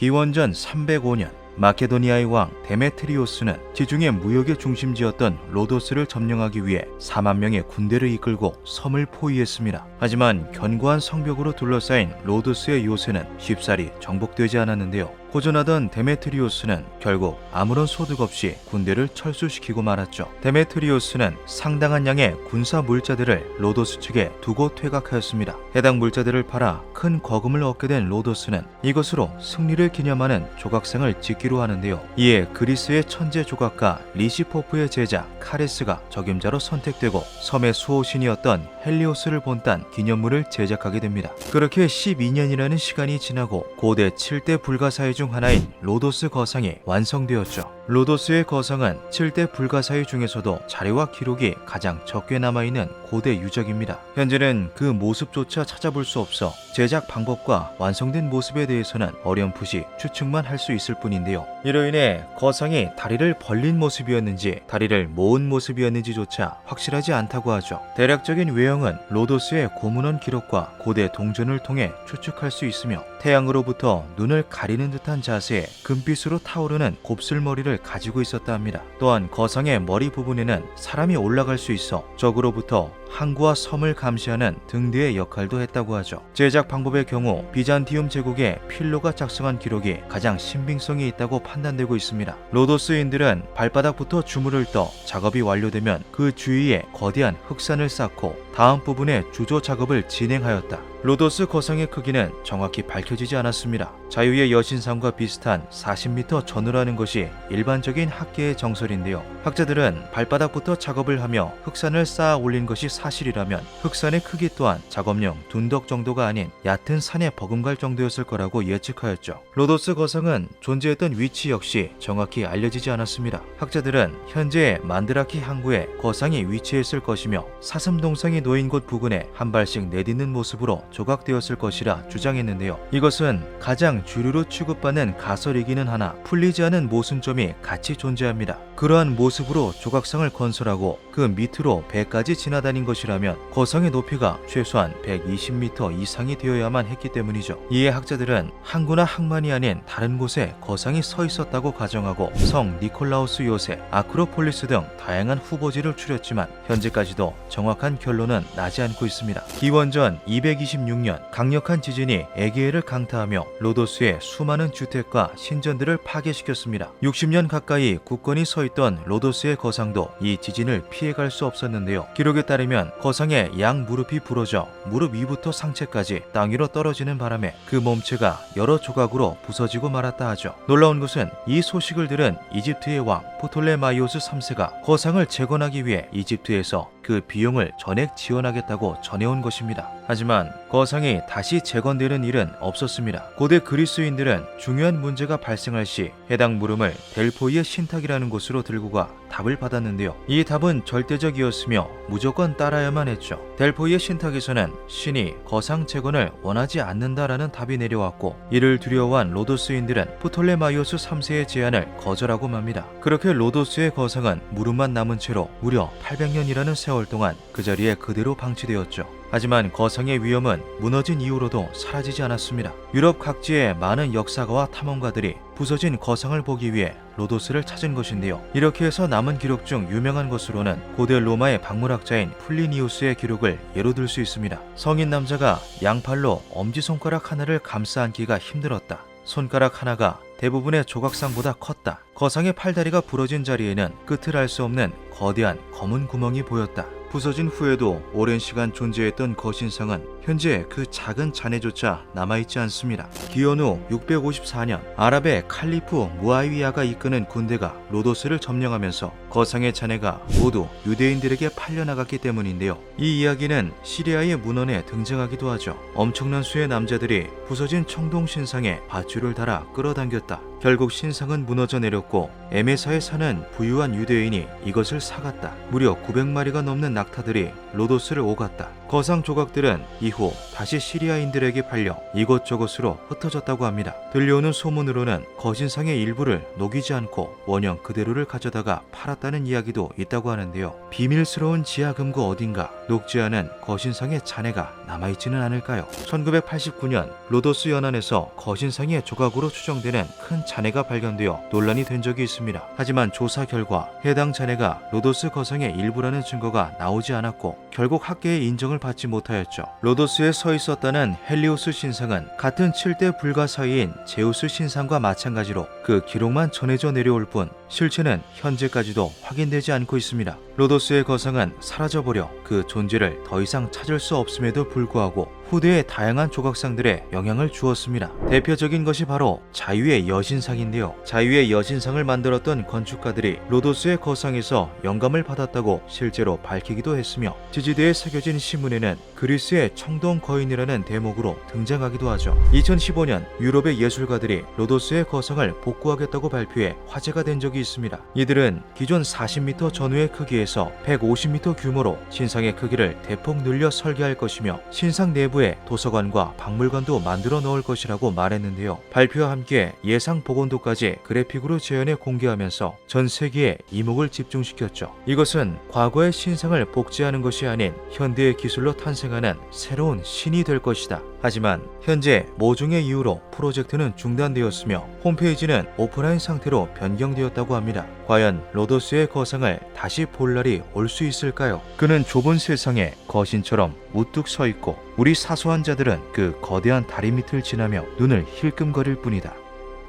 기원전 305년 마케도니아의 왕 데메트리오스는 지중해 무역의 중심지였던 로도스를 점령하기 위해 4만 명의 군대를 이끌고 섬을 포위했습니다. 하지만 견고한 성벽으로 둘러싸인 로도스의 요새는 쉽사리 정복되지 않았는데요. 고전하던 데메트리오스는 결국 아무런 소득 없이 군대를 철수시키고 말았죠. 데메트리오스는 상당한 양의 군사 물자들을 로도스 측에 두고 퇴각하였습니다. 해당 물자들을 팔아 큰 거금을 얻게 된 로도스는 이것으로 승리를 기념하는 조각상을 짓기로 하는데요. 이에 그리스의 천재 조각가 리시포프의 제자 카레스가 적임자로 선택되고 섬의 수호신이었던 헬리오스를 본딴 기념물을 제작하게 됩니다. 그렇게 12년이라는 시간이 지나고 고대 7대 불가사의 중 하나인 로도스 거상이 완성되었죠. 로도스의 거상은 7대 불가사의 중에서도 자료와 기록이 가장 적게 남아있는 고대 유적입니다. 현재는 그 모습조차 찾아볼 수 없어 제작 방법과 완성된 모습에 대해서는 어렴풋이 추측만 할 수 있을 뿐인데요. 이로 인해 거상이 다리를 벌린 모습이었는지 다리를 모은 모습이었는지조차 확실하지 않다고 하죠. 대략적인 외형은 로도스의 고문원 기록과 고대 동전을 통해 추측할 수 있으며 태양으로부터 눈을 가리는 듯한 자세에 금빛으로 타오르는 곱슬머리를 가지고 있었다 합니다. 또한 거상의 머리 부분에는 사람이 올라갈 수 있어 적으로부터 항구와 섬을 감시하는 등대의 역할도 했다고 하죠. 제작 방법의 경우 비잔티움 제국의 필로가 작성한 기록이 가장 신빙성이 있다고 판단되고 있습니다. 로도스인들은 발바닥부터 주물을 떠 작업이 완료되면 그 주위에 거대한 흑산을 쌓고 다음 부분에 주조 작업을 진행하였다. 로도스 거상의 크기는 정확히 밝혀지지 않았습니다. 자유의 여신상과 비슷한 40m 전후라는 것이 일반적인 학계의 정설인데요. 학자들은 발바닥부터 작업을 하며 흑산을 쌓아 올린 것이 사실이라면 흑산의 크기 또한 작업용 둔덕 정도가 아닌 얕은 산에 버금갈 정도였을 거라고 예측하였죠. 로도스 거상은 존재했던 위치 역시 정확히 알려지지 않았습니다. 학자들은 현재 만드라키 항구에 거상이 위치했을 것이며 사슴동상이 놓인 곳 부근에 한 발씩 내딛는 모습으로 조각되었을 것이라 주장했는데요. 이것은 가장 주류로 취급받는 가설이기는 하나 풀리지 않은 모순점이 같이 존재합니다. 그러한 모습으로 조각상을 건설하고 그 밑으로 배까지 지나다닌 것 이라면 거상의 높이가 최소한 120m 이상이 되어야만 했기 때문이죠. 이에 학자들은 항구나 항만이 아닌 다른 곳에 거상이 서 있었다고 가정하고 성 니콜라우스 요새, 아크로폴리스 등 다양한 후보지를 추렸지만 현재까지도 정확한 결론은 나지 않고 있습니다. 기원전 226년 강력한 지진이 에게해를 강타하며 로도스의 수많은 주택과 신전들을 파괴시켰습니다. 60년 가까이 굳건히 서 있던 로도스의 거상도 이 지진을 피해갈 수 없었는데요. 기록에 따르면 거상의 양 무릎이 부러져 무릎 위부터 상체까지 땅 위로 떨어지는 바람에 그 몸체가 여러 조각으로 부서지고 말았다 하죠. 놀라운 것은 이 소식을 들은 이집트의 왕 포톨레마이오스 3세가 거상을 재건하기 위해 이집트에서 그 비용을 전액 지원하겠다고 전해온 것입니다. 하지만 거상이 다시 재건되는 일은 없었습니다. 고대 그리스인들은 중요한 문제가 발생할 시 해당 물음을 델포이의 신탁이라는 곳으로 들고 가 답을 받았는데요. 이 답은 절대적이었으며 무조건 따라야만 했죠. 델포이의 신탁에서는 신이 거상 재건을 원하지 않는다라는 답이 내려왔고 이를 두려워한 로도스인들은 프톨레마이오스 3세의 제안을 거절하고 맙니다. 그렇게 로도스의 거상은 무릎만 남은 채로 무려 800년이라는 세월 동안 그 자리에 그대로 방치되었죠. 하지만 거상의 위험은 무너진 이후로도 사라지지 않았습니다. 유럽 각지의 많은 역사가와 탐험가들이 부서진 거상을 보기 위해 로도스를 찾은 것인데요. 이렇게 해서 남은 기록 중 유명한 것으로는 고대 로마의 박물학자인 플리니우스의 기록을 예로 들 수 있습니다. 성인 남자가 양팔로 엄지손가락 하나를 감싸 안기가 힘들었다. 손가락 하나가 대부분의 조각상보다 컸다. 거상의 팔다리가 부러진 자리에는 끝을 알 수 없는 거대한 검은 구멍이 보였다. 부서진 후에도 오랜 시간 존재했던 거신상은 현재 그 작은 잔해조차 남아있지 않습니다. 기원 후 654년 아랍의 칼리프 무아위야가 이끄는 군대가 로도스를 점령하면서 거상의 잔해가 모두 유대인들에게 팔려나갔기 때문인데요. 이 이야기는 시리아의 문헌에 등장하기도 하죠. 엄청난 수의 남자들이 부서진 청동 신상에 밧줄을 달아 끌어당겼다. 결국 신상은 무너져 내렸고 에메사에 사는 부유한 유대인이 이것을 사갔다. 무려 900마리가 넘는 낙타들이 로도스를 오갔다. 거상 조각들은 이후 다시 시리아인들에게 팔려 이곳저곳으로 흩어졌다고 합니다. 들려오는 소문으로는 거신상의 일부를 녹이지 않고 원형 그대로를 가져다가 팔았다는 이야기도 있다고 하는데요. 비밀스러운 지하금고 어딘가 녹지 않은 거신상의 잔해가 남아있지는 않을까요? 1989년 로도스 연안에서 거신상의 조각으로 추정되는 큰 잔해가 발견되어 논란이 된 적이 있습니다. 하지만 조사 결과 해당 잔해가 로도스 거성의 일부라는 증거가 나오지 않았고 결국 학계의 인정을 받지 못하였죠. 로도스에 서 있었다는 헬리오스 신상은 같은 7대 불가 사이인 제우스 신상과 마찬가지로 그 기록만 전해져 내려올 뿐 실체는 현재까지도 확인되지 않고 있습니다. 로도스의 거성은 사라져버려 그 존재를 더 이상 찾을 수 없음에도 불구하고 후대의 다양한 조각상들에 영향을 주었습니다. 대표적인 것이 바로 자유의 여신상인데요. 자유의 여신상을 만들었던 건축가들이 로도스의 거상에서 영감을 받았다고 실제로 밝히기도 했으며 지지대에 새겨진 신문에는 그리스의 청동 거인이라는 대목으로 등장하기도 하죠. 2015년 유럽의 예술가들이 로도스의 거상을 복구하겠다고 발표해 화제가 된 적이 있습니다. 이들은 기존 40m 전후의 크기에서 150m 규모로 신상의 크기를 대폭 늘려 설계할 것이며 신상 내부에 도서관과 박물관도 만들어 넣을 것이라고 말했는데요. 발표와 함께 예상 복원도까지 그래픽으로 재현해 공개하면서 전 세계에 이목을 집중시켰죠. 이것은 과거의 신상을 복제하는 것이 아닌 현대의 기술로 탄생하는 새로운 신이 될 것이다. 하지만 현재 모종의 이유로 프로젝트는 중단되었으며 홈페이지는 오프라인 상태로 변경되었 다고 합니다. 과연 로도스의 거상을 다시 볼 날이 올 수 있을까요? 그는 좁은 세상에 거신처럼 우뚝 서 있고 우리 사소한 자들은 그 거대한 다리 밑을 지나며 눈을 힐끔거릴 뿐이다.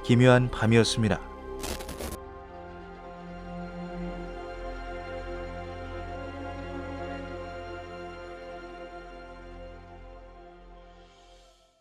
기묘한 밤이었습니다.